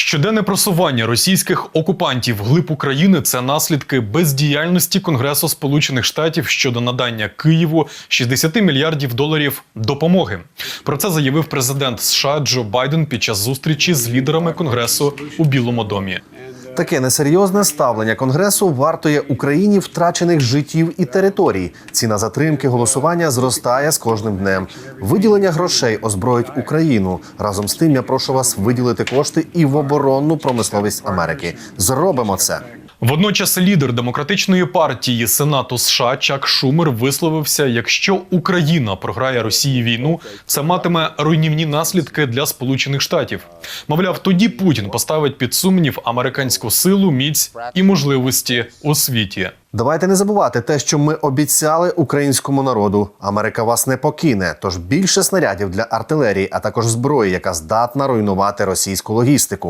Щоденне просування російських окупантів глиб України це наслідки бездіяльності Конгресу Сполучених Штатів щодо надання Києву 60 мільярдів доларів допомоги. Про це заявив президент США Джо Байден під час зустрічі з лідерами конгресу у Білому домі. Таке несерйозне ставлення конгресу вартує Україні втрачених життів і територій. Ціна затримки голосування зростає з кожним днем. Виділення грошей озброїть Україну. Разом з тим я прошу вас виділити кошти і в оборонну промисловість Америки. Зробимо це. Водночас лідер демократичної партії Сенату США Чак Шумер висловився: якщо Україна програє Росії війну, це матиме руйнівні наслідки для Сполучених Штатів. Мовляв, тоді Путін поставить під сумнів американську силу, міць і можливості у світі. Давайте не забувати те, що ми обіцяли українському народу. Америка вас не покине. Тож більше снарядів для артилерії, а також зброї, яка здатна руйнувати російську логістику.